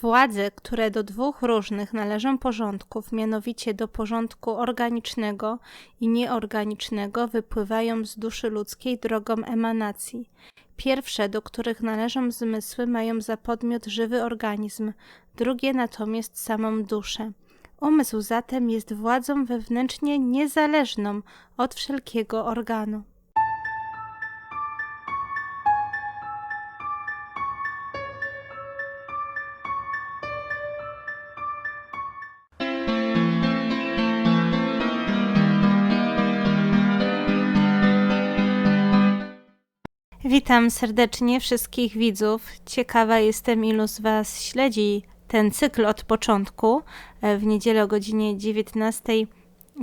Władze, które do dwóch różnych należą porządków, mianowicie do porządku organicznego i nieorganicznego, wypływają z duszy ludzkiej drogą emanacji. Pierwsze, do których należą zmysły, mają za podmiot żywy organizm, drugie natomiast samą duszę. Umysł zatem jest władzą wewnętrznie niezależną od wszelkiego organu. Witam serdecznie wszystkich widzów. Ciekawa jestem, ilu z Was śledzi ten cykl od początku. E, w niedzielę o godzinie 19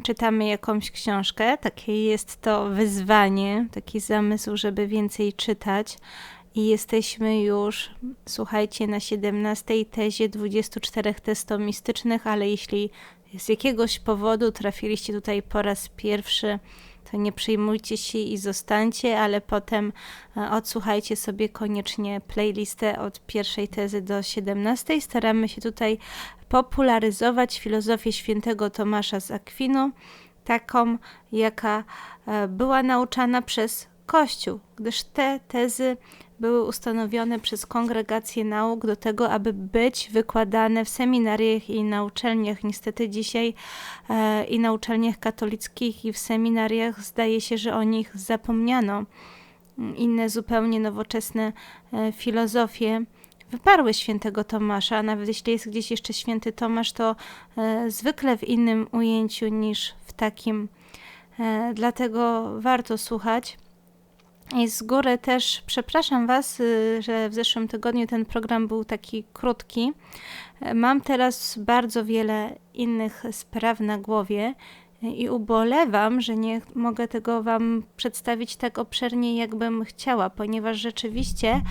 czytamy jakąś książkę. Takie jest to wyzwanie, taki zamysł, żeby więcej czytać. I jesteśmy już, słuchajcie, na 17 tezie 24 testomistycznych, ale jeśli z jakiegoś powodu trafiliście tutaj po raz pierwszy, to nie przejmujcie się i zostańcie, ale potem e, odsłuchajcie sobie koniecznie playlistę od pierwszej tezy do 17. Staramy się tutaj popularyzować filozofię świętego Tomasza z Akwinu, taką, jaka e, była nauczana przez Kościół, gdyż te tezy były ustanowione przez kongregację nauk do tego, aby być wykładane w seminariach i na uczelniach. Niestety dzisiaj e, i na uczelniach katolickich i w seminariach zdaje się, że o nich zapomniano. Inne zupełnie nowoczesne e, filozofie wyparły świętego Tomasza, nawet jeśli jest gdzieś jeszcze święty Tomasz, to e, zwykle w innym ujęciu niż w takim. E, dlatego warto słuchać. I z góry też przepraszam Was, y, że w zeszłym tygodniu ten program był taki krótki. Mam teraz bardzo wiele innych spraw na głowie i ubolewam, że nie mogę tego Wam przedstawić tak obszernie, jakbym chciała, ponieważ rzeczywiście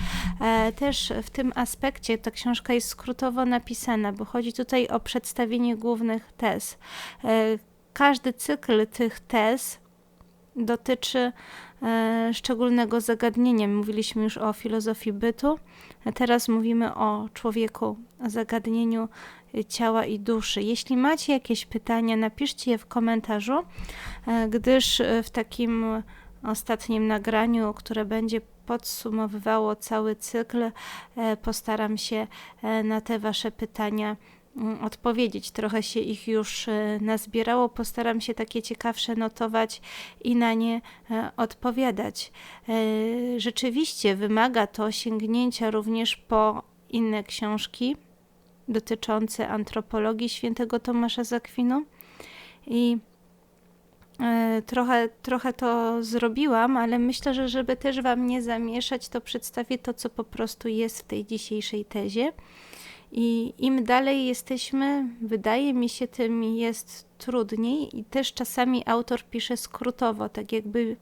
e, też w tym aspekcie ta książka jest skrótowo napisana, bo chodzi tutaj o przedstawienie głównych tez. E, każdy cykl tych tez dotyczy e, szczególnego zagadnienia. Mówiliśmy już o filozofii bytu, a teraz mówimy o człowieku, o zagadnieniu ciała i duszy. Jeśli macie jakieś pytania, napiszcie je w komentarzu, e, gdyż w takim ostatnim nagraniu, które będzie podsumowywało cały cykl, e, postaram się na te Wasze pytania Mm, odpowiedzieć. Trochę się ich już e, nazbierało. Postaram się takie ciekawsze notować i na nie e, odpowiadać. E, rzeczywiście wymaga to sięgnięcia również po inne książki dotyczące antropologii świętego Tomasza Zakwinu i Trochę, trochę to zrobiłam, ale myślę, że żeby też Wam nie zamieszać, to przedstawię to, co po prostu jest w tej dzisiejszej tezie. I im dalej jesteśmy, wydaje mi się, tym jest trudniej, i też czasami autor pisze skrótowo, tak jakby,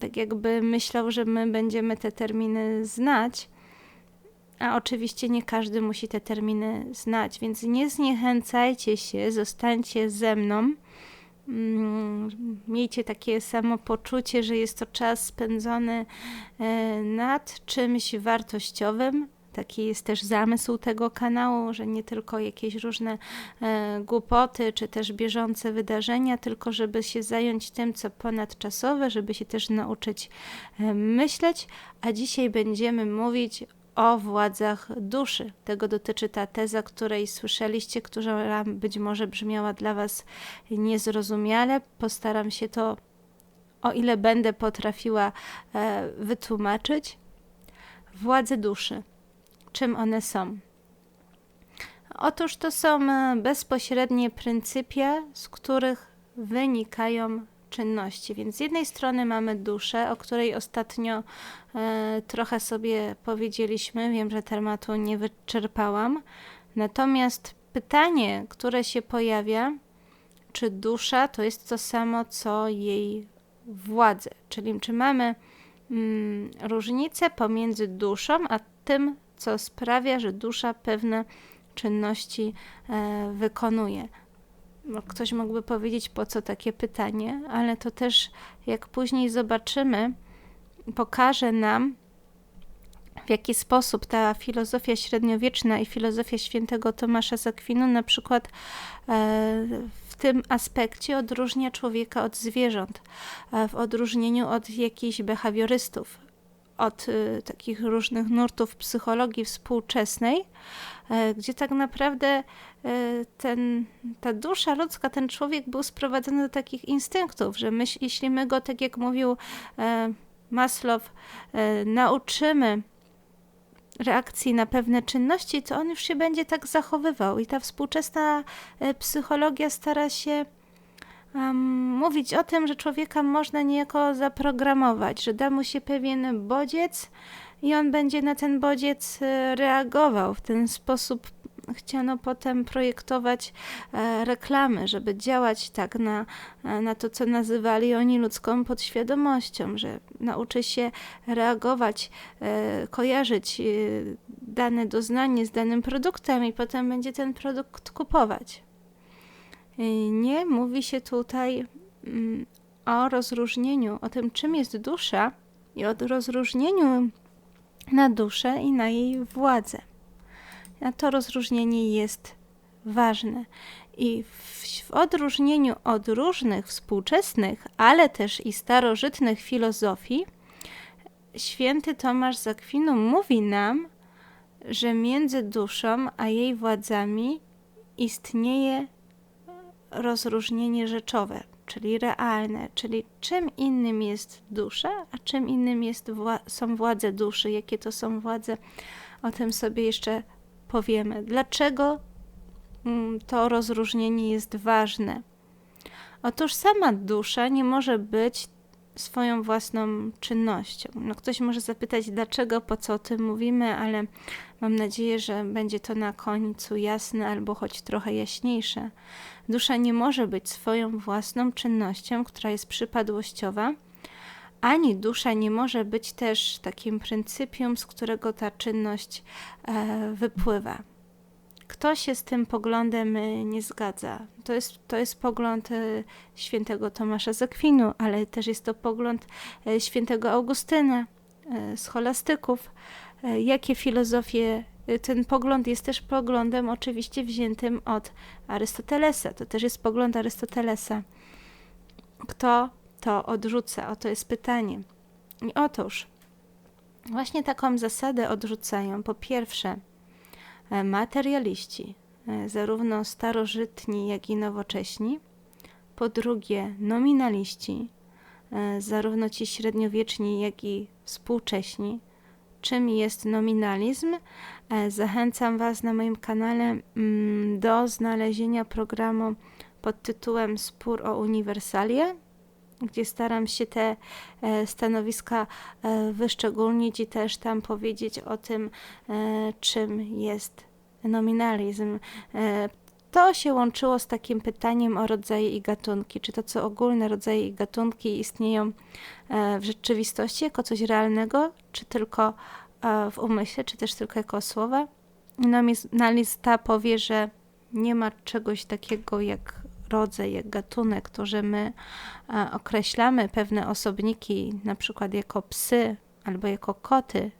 tak jakby myślał, że my będziemy te terminy znać. A oczywiście nie każdy musi te terminy znać, więc nie zniechęcajcie się, zostańcie ze mną. Mm, miejcie takie samo poczucie, że jest to czas spędzony e, nad czymś wartościowym, Taki jest też zamysł tego kanału, że nie tylko jakieś różne e, głupoty, czy też bieżące wydarzenia, tylko żeby się zająć tym, co ponadczasowe, żeby się też nauczyć e, myśleć. A dzisiaj będziemy mówić o władzach duszy. Tego dotyczy ta teza, której słyszeliście, która być może brzmiała dla Was niezrozumiale. Postaram się to, o ile będę potrafiła, e, wytłumaczyć. Władze duszy czym one są. Otóż to są e, bezpośrednie pryncypia, z których wynikają czynności. Więc z jednej strony mamy duszę, o której ostatnio e, trochę sobie powiedzieliśmy. Wiem, że tematu nie wyczerpałam. Natomiast pytanie, które się pojawia, czy dusza to jest to samo, co jej władze? Czyli czy mamy mm, różnicę pomiędzy duszą a tym, co sprawia, że dusza pewne czynności e, wykonuje. No, ktoś mógłby powiedzieć, po co takie pytanie, ale to też, jak później zobaczymy, pokaże nam, w jaki sposób ta filozofia średniowieczna i filozofia świętego Tomasza z Akwinu na przykład e, w tym aspekcie odróżnia człowieka od zwierząt, w odróżnieniu od jakichś behawiorystów, od y, takich różnych nurtów psychologii współczesnej, e, gdzie tak naprawdę e, ten, ta dusza ludzka, ten człowiek był sprowadzony do takich instynktów, że my, jeśli my go, tak jak mówił e, Maslow, nauczymy reakcji na pewne czynności, to on już się będzie tak zachowywał. I ta współczesna psychologia stara się um, mówić o tym, że człowieka można niejako zaprogramować, że da mu się pewien bodziec i on będzie na ten bodziec e, reagował. W ten sposób chciano potem projektować e, reklamy, żeby działać tak na, e, na to, co nazywali oni ludzką podświadomością, że nauczy się reagować, kojarzyć dane doznanie z danym produktem i potem będzie ten produkt kupować. Nie mówi się tutaj mm, o rozróżnieniu, o tym, czym jest dusza i o rozróżnieniu na duszę i na jej władzę. A to rozróżnienie jest ważne. I w, w, odróżnieniu od różnych współczesnych, ale też i starożytnych filozofii, święty Tomasz z Akwinu mówi nam, że między duszą a jej władzami istnieje rozróżnienie rzeczowe, czyli realne, czyli czym innym jest dusza, a czym innym jest wła są władze duszy, jakie to są władze, o tym sobie jeszcze powiemy. Dlaczego mm, to rozróżnienie jest ważne? Otóż sama dusza nie może być swoją własną czynnością. No ktoś może zapytać, dlaczego, po co o tym mówimy, ale mam nadzieję, że będzie to na końcu jasne albo choć trochę jaśniejsze. Dusza nie może być swoją własną czynnością, która jest przypadłościowa, ani dusza nie może być też takim pryncypium, z którego ta czynność e, wypływa. Kto się z tym poglądem e, nie zgadza? To jest, to jest pogląd e, świętego Tomasza z Akwinu, ale też jest to pogląd e, świętego Augustyna, scholastyków. Jakie filozofie ten pogląd jest też poglądem oczywiście wziętym od Arystotelesa. To też jest pogląd Arystotelesa. Kto to odrzuca? Oto jest pytanie. I otóż właśnie taką zasadę odrzucają po pierwsze materialiści, e, zarówno starożytni, jak i nowocześni. Po drugie nominaliści, e, zarówno ci średniowieczni, jak i współcześni czym jest nominalizm. E, zachęcam Was na moim kanale mm, do znalezienia programu pod tytułem Spór o uniwersalie, gdzie staram się te e, stanowiska e, wyszczególnić i też tam powiedzieć o tym, czym jest nominalizm. To się łączyło z takim pytaniem o rodzaje i gatunki. Czy to, co ogólne rodzaje i gatunki istnieją w rzeczywistości jako coś realnego, czy tylko w umyśle, czy też tylko jako słowa. Nominalista powie, że nie ma czegoś takiego jak rodzaj, jak gatunek, to że my określamy pewne osobniki, na przykład jako psy albo jako koty,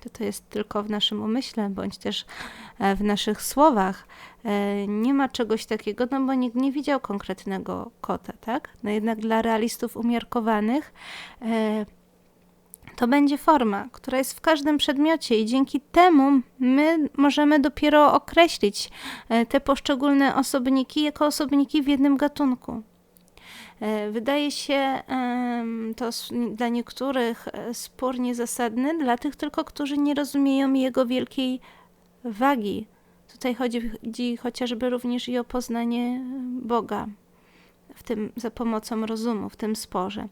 to to jest tylko w naszym umyśle, bądź też e, w naszych słowach. E, nie ma czegoś takiego, no bo nikt nie widział konkretnego kota, tak? No jednak dla realistów umiarkowanych e, to będzie forma, która jest w każdym przedmiocie, i dzięki temu my możemy dopiero określić e, te poszczególne osobniki jako osobniki w jednym gatunku. E, wydaje się to dla niektórych e, spór niezasadny, dla tych tylko, którzy nie rozumieją jego wielkiej wagi. Tutaj chodzi chociażby również i o poznanie Boga w tym za pomocą rozumu w tym sporze.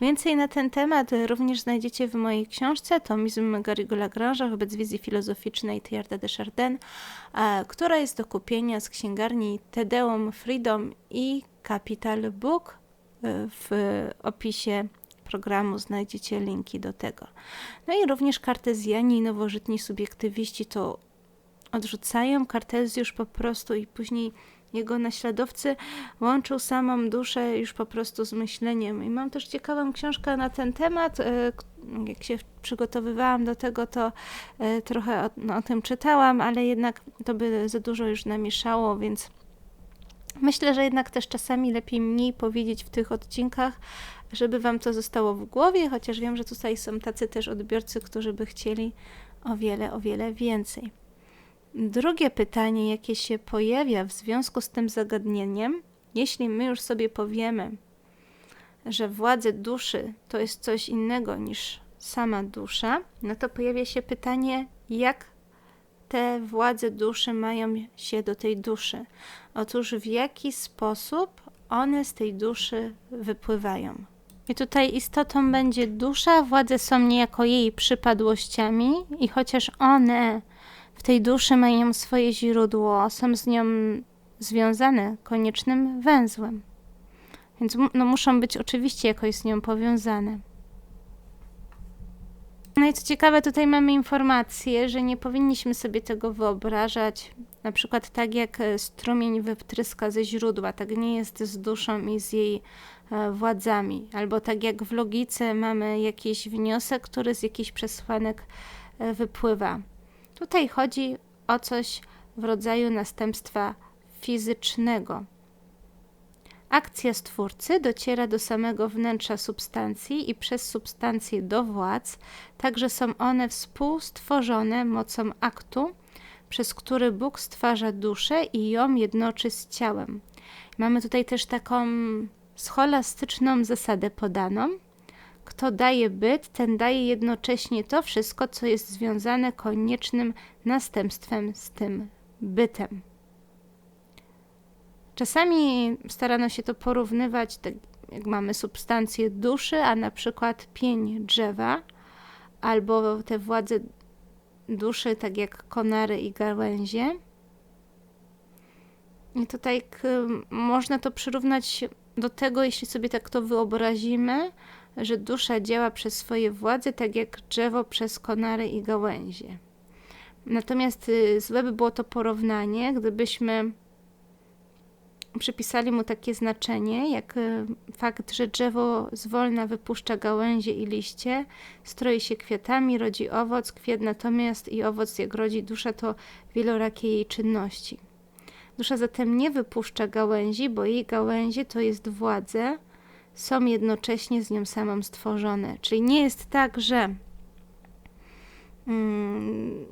Więcej na ten temat również znajdziecie w mojej książce Tomizm Garygo Lagrange'a wobec wizji filozoficznej Teilharda de Chardin, która jest do kupienia z księgarni Tedeum Freedom i Capital Book. W opisie programu znajdziecie linki do tego. No i również kartezjani i nowożytni subiektywiści to odrzucają. Kartezjusz po prostu i później jego naśladowcy łączył samą duszę już po prostu z myśleniem. I mam też ciekawą książkę na ten temat. E, jak się przygotowywałam do tego, to e, trochę o, no, o tym czytałam, ale jednak to by za dużo już namieszało, więc myślę, że jednak też czasami lepiej mniej powiedzieć w tych odcinkach, żeby Wam to zostało w głowie, chociaż wiem, że tutaj są tacy też odbiorcy, którzy by chcieli o wiele, o wiele więcej. Drugie pytanie, jakie się pojawia w związku z tym zagadnieniem, jeśli my już sobie powiemy, że władze duszy to jest coś innego niż sama dusza, no to pojawia się pytanie, jak te władze duszy mają się do tej duszy. Otóż w jaki sposób one z tej duszy wypływają. I tutaj istotą będzie dusza, władze są niejako jej przypadłościami, i chociaż one w tej duszy mają swoje źródło, są z nią związane koniecznym węzłem. Więc no, muszą być oczywiście jakoś z nią powiązane. No i co ciekawe, tutaj mamy informację, że nie powinniśmy sobie tego wyobrażać, na przykład tak jak e, strumień wytryska ze źródła, tak nie jest z duszą i z jej e, władzami, albo tak jak w logice mamy jakiś wniosek, który z jakichś przesłanek e, wypływa. Tutaj chodzi o coś w rodzaju następstwa fizycznego. Akcja stwórcy dociera do samego wnętrza substancji i przez substancję do władz, także są one współstworzone mocą aktu, przez który Bóg stwarza duszę i ją jednoczy z ciałem. Mamy tutaj też taką scholastyczną zasadę podaną. Kto daje byt, ten daje jednocześnie to wszystko, co jest związane koniecznym następstwem z tym bytem. Czasami starano się to porównywać, tak jak mamy substancję duszy, a na przykład pień drzewa, albo te władze duszy, tak jak konary i gałęzie. I tutaj można to przyrównać do tego, jeśli sobie tak to wyobrazimy, że dusza działa przez swoje władze, tak jak drzewo przez konary i gałęzie. Natomiast y, złe by było to porównanie, gdybyśmy przypisali mu takie znaczenie, jak e, fakt, że drzewo zwolna wypuszcza gałęzie i liście, stroi się kwiatami, rodzi owoc, kwiat natomiast i owoc, jak rodzi dusza, to wielorakie jej czynności. Dusza zatem nie wypuszcza gałęzi, bo jej gałęzie to jest władze, są jednocześnie z nią samą stworzone. Czyli nie jest tak, że mm,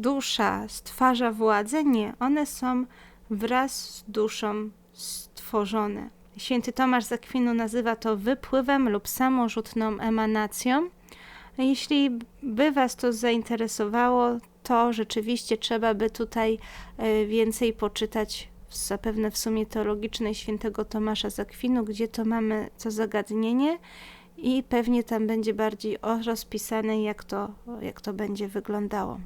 dusza stwarza władzę, nie, one są wraz z duszą stworzone. Święty Tomasz z Akwinu nazywa to wypływem lub samorzutną emanacją. Jeśli by Was to zainteresowało, to rzeczywiście trzeba by tutaj e, więcej poczytać zapewne w sumie teologicznej świętego Tomasza z Akwinu, gdzie to mamy co zagadnienie i pewnie tam będzie bardziej rozpisane, jak to, jak to będzie wyglądało.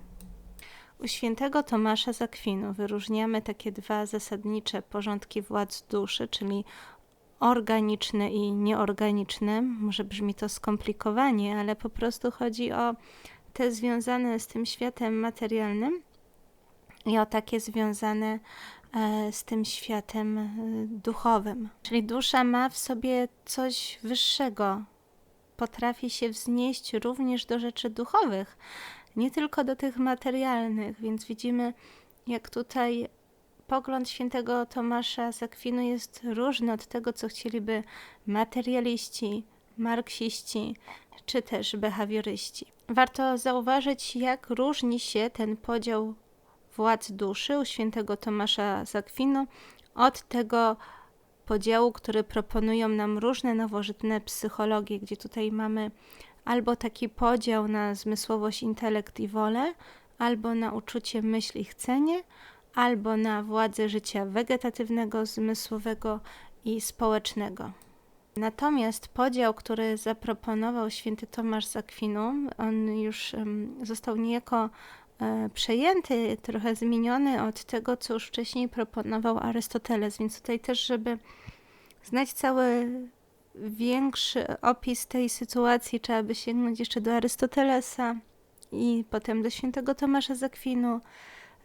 U świętego Tomasza z Akwinu wyróżniamy takie dwa zasadnicze porządki władz duszy, czyli organiczne i nieorganiczne. Może brzmi to skomplikowanie, ale po prostu chodzi o te związane z tym światem materialnym i o takie związane z tym światem e, duchowym. Czyli dusza ma w sobie coś wyższego, potrafi się wznieść również do rzeczy duchowych, nie tylko do tych materialnych, więc widzimy, jak tutaj pogląd świętego Tomasza z jest różny od tego, co chcieliby materialiści, marksiści czy też behawioryści. Warto zauważyć, jak różni się ten podział władz duszy u świętego Tomasza z Akwinu od tego podziału, który proponują nam różne nowożytne psychologie, gdzie tutaj mamy albo taki podział na zmysłowość, intelekt i wolę, albo na uczucie, myśl i chcenie, albo na władzę życia wegetatywnego, zmysłowego i społecznego. Natomiast podział, który zaproponował święty Tomasz z Akwinu, on już został niejako przejęty, trochę zmieniony od tego, co już wcześniej proponował Arystoteles. Więc tutaj też, żeby znać cały większy opis tej sytuacji trzeba by sięgnąć jeszcze do Arystotelesa i potem do świętego Tomasza z Akwinu,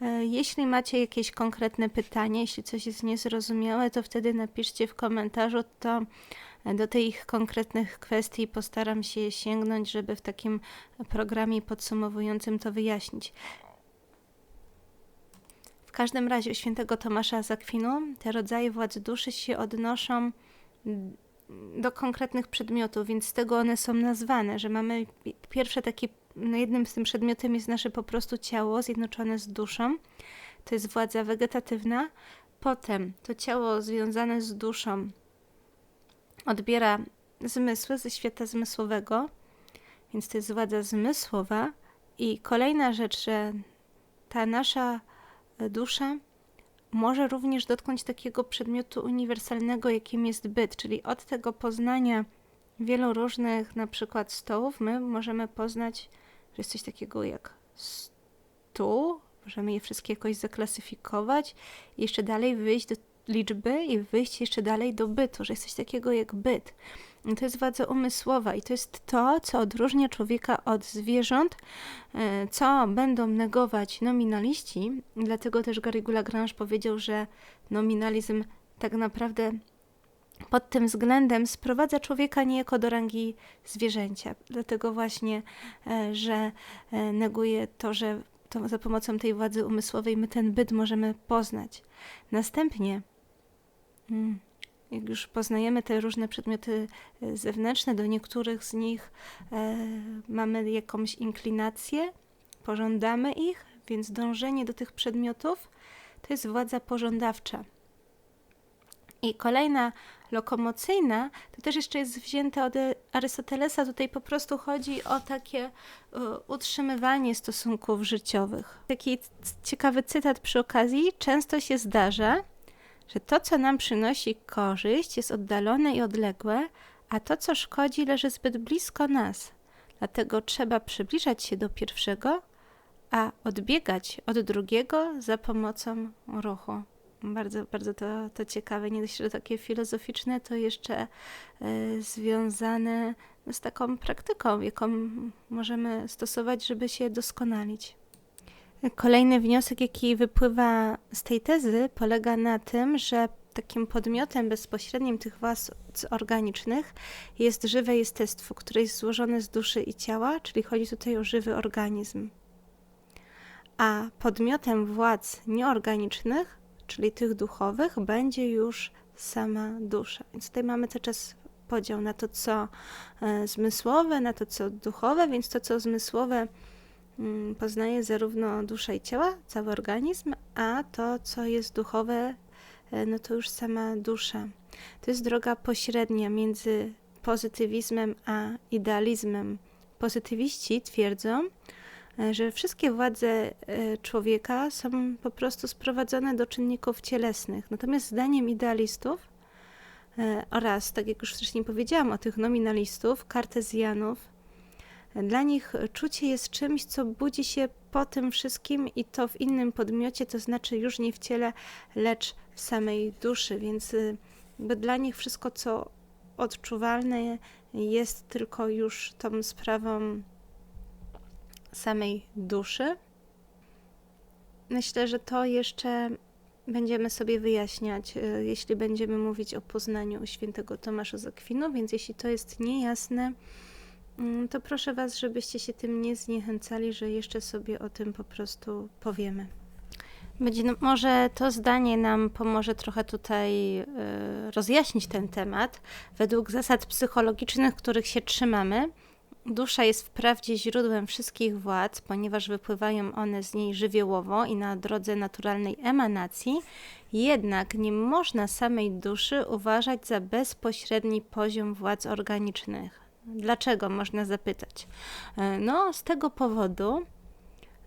E, jeśli macie jakieś konkretne pytanie, jeśli coś jest niezrozumiałe, to wtedy napiszcie w komentarzu, to do tych konkretnych kwestii postaram się sięgnąć, żeby w takim programie podsumowującym to wyjaśnić. W każdym razie u świętego Tomasza z Akwinu te rodzaje władz duszy się odnoszą do konkretnych przedmiotów, więc z tego one są nazwane, że mamy pierwsze takie, no jednym z tym przedmiotem jest nasze po prostu ciało zjednoczone z duszą, to jest władza wegetatywna, potem to ciało związane z duszą odbiera zmysły ze świata zmysłowego, więc to jest władza zmysłowa. I kolejna rzecz, że ta nasza dusza może również dotknąć takiego przedmiotu uniwersalnego, jakim jest byt, czyli od tego poznania wielu różnych na przykład stołów, my możemy poznać, że jest coś takiego jak stół, możemy je wszystkie jakoś zaklasyfikować i jeszcze dalej wyjść do liczby i wyjść jeszcze dalej do bytu, że jest coś takiego jak byt. To jest władza umysłowa i to jest to, co odróżnia człowieka od zwierząt, e, co będą negować nominaliści. Dlatego też Garrigou Lagrange powiedział, że nominalizm tak naprawdę pod tym względem sprowadza człowieka niejako do rangi zwierzęcia. Dlatego właśnie, e, że e, neguje to, że to za pomocą tej władzy umysłowej my ten byt możemy poznać. Następnie jak już poznajemy te różne przedmioty e, zewnętrzne, do niektórych z nich e, mamy jakąś inklinację, pożądamy ich, więc dążenie do tych przedmiotów to jest władza pożądawcza. I kolejna lokomocyjna, to też jeszcze jest wzięte od Arystotelesa. Tutaj po prostu chodzi o takie uh, utrzymywanie stosunków życiowych. Taki ciekawy cytat przy okazji. Często się zdarza, że to, co nam przynosi korzyść, jest oddalone i odległe, a to, co szkodzi, leży zbyt blisko nas. Dlatego trzeba przybliżać się do pierwszego, a odbiegać od drugiego za pomocą ruchu. Bardzo, bardzo to, to ciekawe. Nie dość, że takie filozoficzne, to jeszcze y, związane z taką praktyką, jaką możemy stosować, żeby się doskonalić. Kolejny wniosek, jaki wypływa z tej tezy, polega na tym, że takim podmiotem bezpośrednim tych władz organicznych jest żywe jestestwo, które jest złożone z duszy i ciała, czyli chodzi tutaj o żywy organizm. A podmiotem władz nieorganicznych, czyli tych duchowych, będzie już sama dusza. Więc tutaj mamy cały czas podział na to, co e, zmysłowe, na to, co duchowe, więc to, co zmysłowe, poznaje zarówno duszę i ciała, cały organizm, a to, co jest duchowe, e, no to już sama dusza. To jest droga pośrednia między pozytywizmem a idealizmem. Pozytywiści twierdzą, e, że wszystkie władze e, człowieka są po prostu sprowadzone do czynników cielesnych. Natomiast zdaniem idealistów oraz, tak jak już wcześniej powiedziałam, o tych nominalistów, kartezjanów, dla nich czucie jest czymś, co budzi się po tym wszystkim i to w innym podmiocie, to znaczy już nie w ciele, lecz w samej duszy, więc y, dla nich wszystko, co odczuwalne, jest tylko już tą sprawą samej duszy. Myślę, że to jeszcze będziemy sobie wyjaśniać, y, jeśli będziemy mówić o poznaniu świętego Tomasza z Akwinu, więc jeśli to jest niejasne, to proszę Was, żebyście się tym nie zniechęcali, że jeszcze sobie o tym po prostu powiemy. Będzie, no, może to zdanie nam pomoże trochę tutaj y, rozjaśnić ten temat. Według zasad psychologicznych, których się trzymamy, dusza jest wprawdzie źródłem wszystkich władz, ponieważ wypływają one z niej żywiołowo i na drodze naturalnej emanacji, jednak nie można samej duszy uważać za bezpośredni poziom władz organicznych. Dlaczego można zapytać? E, no, z tego powodu,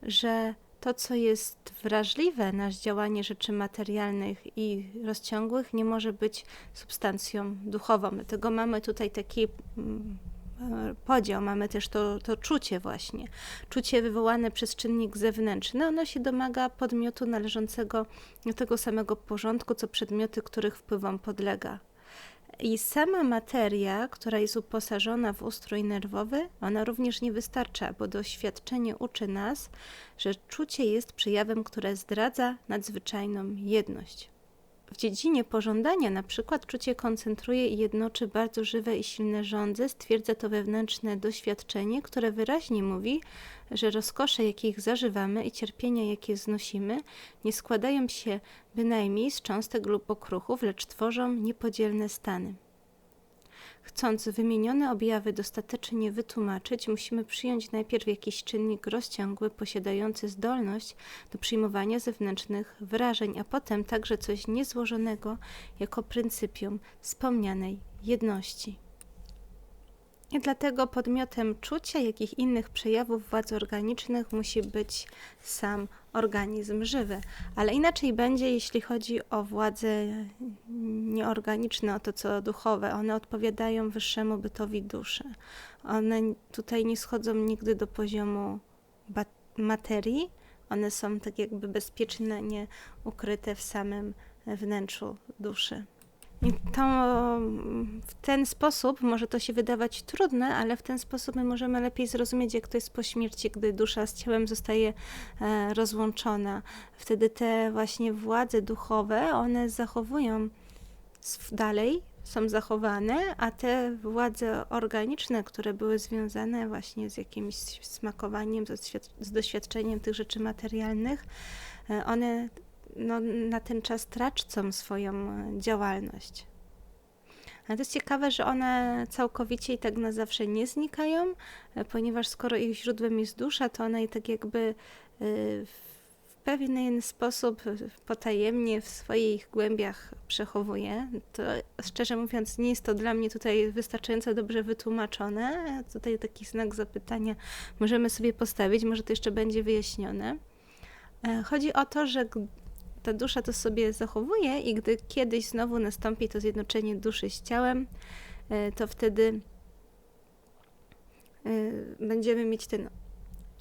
że to, co jest wrażliwe na działanie rzeczy materialnych i rozciągłych, nie może być substancją duchową. Dlatego mamy tutaj taki mm, e, podział, mamy też to, to czucie właśnie. Czucie wywołane przez czynnik zewnętrzny, ono się domaga podmiotu należącego do tego samego porządku, co przedmioty, których wpływom podlega. I sama materia, która jest uposażona w ustrój nerwowy, ona również nie wystarcza, bo doświadczenie uczy nas, że czucie jest przejawem, które zdradza nadzwyczajną jedność. W dziedzinie pożądania na przykład czucie koncentruje i jednoczy bardzo żywe i silne żądze, stwierdza to wewnętrzne doświadczenie, które wyraźnie mówi, że rozkosze, jakich zażywamy i cierpienia, jakie znosimy, nie składają się bynajmniej z cząstek lub okruchów, lecz tworzą niepodzielne stany. Chcąc wymienione objawy dostatecznie wytłumaczyć, musimy przyjąć najpierw jakiś czynnik rozciągły, posiadający zdolność do przyjmowania zewnętrznych wrażeń, a potem także coś niezłożonego jako pryncypium wspomnianej jedności. I dlatego podmiotem czucia, jakich innych przejawów władz organicznych musi być sam organizm żywy. Ale inaczej będzie, jeśli chodzi o władze nieorganiczne, o to co duchowe. One odpowiadają wyższemu bytowi duszy. One tutaj nie schodzą nigdy do poziomu materii. One są tak jakby bezpieczne, nie ukryte w samym wnętrzu duszy. To w ten sposób może to się wydawać trudne, ale w ten sposób my możemy lepiej zrozumieć, jak to jest po śmierci, gdy dusza z ciałem zostaje e, rozłączona. Wtedy te właśnie władze duchowe, one zachowują dalej, są zachowane, a te władze organiczne, które były związane właśnie z jakimś smakowaniem, z doświadczeniem tych rzeczy materialnych, e, one no, na ten czas tracą swoją e, działalność. Ale to jest ciekawe, że one całkowicie i tak na zawsze nie znikają, e, ponieważ skoro ich źródłem jest dusza, to ona i tak jakby e, w pewien sposób potajemnie w swoich głębiach przechowuje. To szczerze mówiąc, nie jest to dla mnie tutaj wystarczająco dobrze wytłumaczone. Tutaj taki znak zapytania możemy sobie postawić, może to jeszcze będzie wyjaśnione. Chodzi o to, że ta dusza to sobie zachowuje i gdy kiedyś znowu nastąpi to zjednoczenie duszy z ciałem, e, to wtedy e, będziemy mieć ten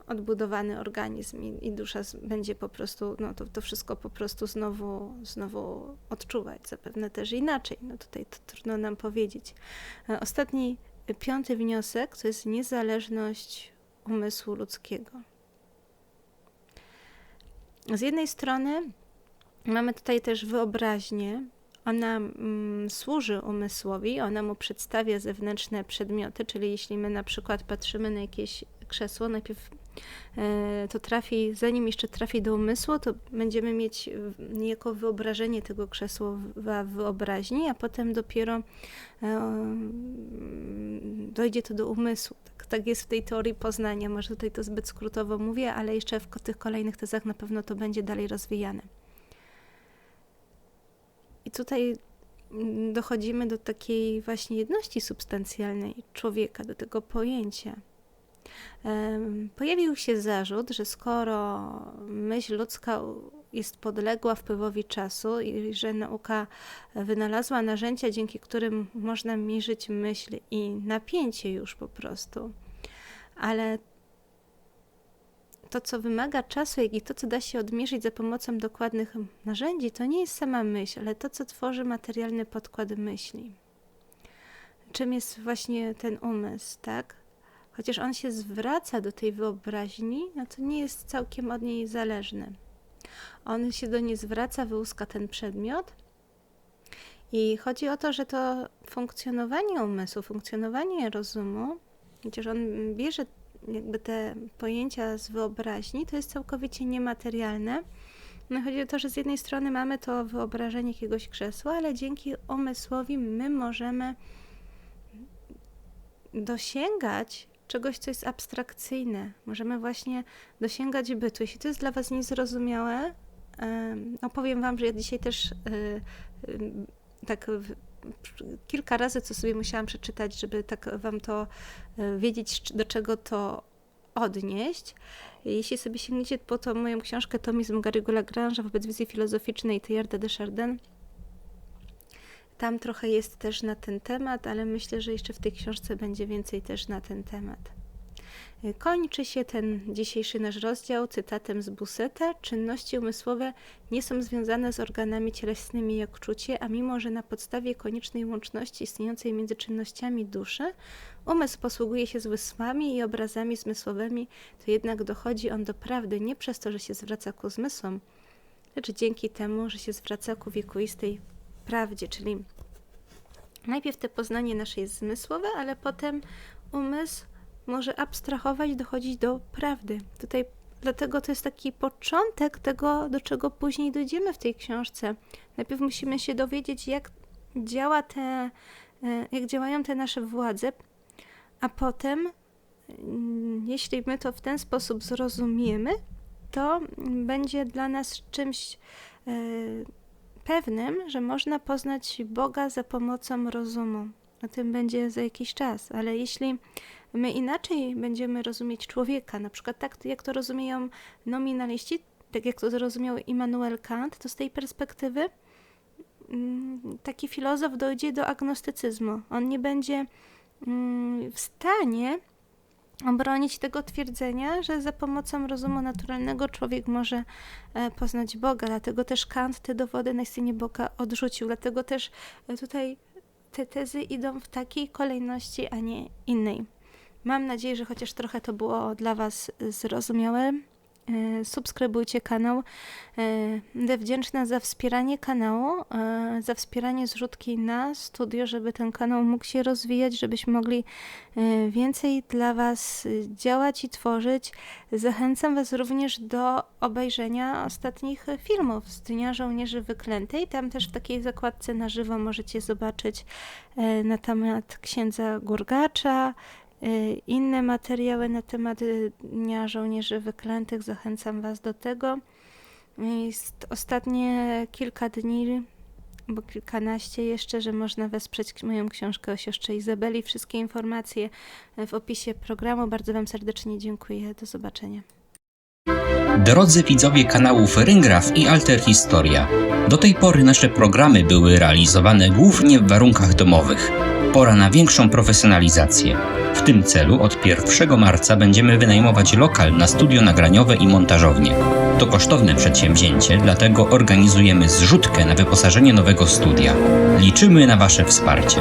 odbudowany organizm i, i dusza będzie po prostu, no to, to wszystko po prostu znowu, znowu odczuwać, zapewne też inaczej. No tutaj to trudno nam powiedzieć. E, ostatni, piąty wniosek to jest niezależność umysłu ludzkiego. Z jednej strony Mamy tutaj też wyobraźnię. Ona mm, służy umysłowi, ona mu przedstawia zewnętrzne przedmioty, czyli jeśli my na przykład patrzymy na jakieś krzesło, najpierw e, to trafi, zanim jeszcze trafi do umysłu, to będziemy mieć niejako wyobrażenie tego krzesła w wyobraźni, a potem dopiero e, dojdzie to do umysłu. Tak, tak jest w tej teorii poznania. Może tutaj to zbyt skrótowo mówię, ale jeszcze w tych kolejnych tezach na pewno to będzie dalej rozwijane. Tutaj dochodzimy do takiej właśnie jedności substancjalnej człowieka, do tego pojęcia. Pojawił się zarzut, że skoro myśl ludzka jest podległa wpływowi czasu i że nauka wynalazła narzędzia, dzięki którym można mierzyć myśl i napięcie już po prostu, ale to, co wymaga czasu, jak i to, co da się odmierzyć za pomocą dokładnych narzędzi, to nie jest sama myśl, ale to, co tworzy materialny podkład myśli. Czym jest właśnie ten umysł, tak? Chociaż on się zwraca do tej wyobraźni, no to nie jest całkiem od niej zależny. On się do niej zwraca, wyłuska ten przedmiot. I chodzi o to, że to funkcjonowanie umysłu, funkcjonowanie rozumu, chociaż on bierze jakby te pojęcia z wyobraźni, to jest całkowicie niematerialne. No chodzi o to, że z jednej strony mamy to wyobrażenie jakiegoś krzesła, ale dzięki umysłowi my możemy dosięgać czegoś, co jest abstrakcyjne. Możemy właśnie dosięgać bytu. Jeśli to jest dla Was niezrozumiałe, no powiem Wam, że ja dzisiaj też y, y, tak kilka razy, co sobie musiałam przeczytać, żeby tak Wam to e, wiedzieć, do czego to odnieść. Jeśli sobie sięgniecie po to moją książkę Tomizm Gary'ego Lagrange'a wobec wizji filozoficznej Teilharda de Chardin, tam trochę jest też na ten temat, ale myślę, że jeszcze w tej książce będzie więcej też na ten temat. Y, Kończy się ten dzisiejszy nasz rozdział cytatem z Buseta. Czynności umysłowe nie są związane z organami cielesnymi jak czucie, a mimo, że na podstawie koniecznej łączności istniejącej między czynnościami duszy, umysł posługuje się zmysłami i obrazami zmysłowymi, to jednak dochodzi on do prawdy nie przez to, że się zwraca ku zmysłom, lecz dzięki temu, że się zwraca ku wiekuistej prawdzie, czyli najpierw te poznanie nasze jest zmysłowe, ale potem umysł może abstrahować, dochodzić do prawdy. Tutaj dlatego to jest taki początek tego, do czego później dojdziemy w tej książce. Najpierw musimy się dowiedzieć, jak działa te, e, jak działają te nasze władze, a potem, mm, jeśli my to w ten sposób zrozumiemy, to będzie dla nas czymś e, pewnym, że można poznać Boga za pomocą rozumu. O tym będzie za jakiś czas, ale jeśli my inaczej będziemy rozumieć człowieka, na przykład tak jak to rozumieją nominaliści, tak jak to zrozumiał Immanuel Kant, to z tej perspektywy mm, taki filozof dojdzie do agnostycyzmu. On nie będzie mm, w stanie obronić tego twierdzenia, że za pomocą rozumu naturalnego człowiek może e, poznać Boga. Dlatego też Kant te dowody na istnienie Boga odrzucił. Dlatego też e, tutaj te tezy idą w takiej kolejności, a nie innej. Mam nadzieję, że chociaż trochę to było dla Was zrozumiałe. E, Subskrybujcie kanał. E, Będę wdzięczna za wspieranie kanału, e, za wspieranie zrzutki na studio, żeby ten kanał mógł się rozwijać, żebyśmy mogli więcej dla Was działać i tworzyć. Zachęcam Was również do obejrzenia ostatnich filmów z Dnia Żołnierzy Wyklętej. Tam też w takiej zakładce na żywo możecie zobaczyć na temat księdza Gurgacza, inne materiały na temat y, Dnia Żołnierzy Wyklętych. Zachęcam Was do tego. Jest ostatnie kilka dni, bo kilkanaście jeszcze, że można wesprzeć moją książkę o siostrze Izabeli. Wszystkie informacje w opisie programu. Bardzo Wam serdecznie dziękuję. Do zobaczenia. Drodzy widzowie kanałów Ryngraf i Alter Historia, do tej pory nasze programy były realizowane głównie w warunkach domowych. Pora na większą profesjonalizację. W tym celu od 1 marca będziemy wynajmować lokal na studio nagraniowe i montażownię. To kosztowne przedsięwzięcie, dlatego organizujemy zrzutkę na wyposażenie nowego studia. Liczymy na Wasze wsparcie.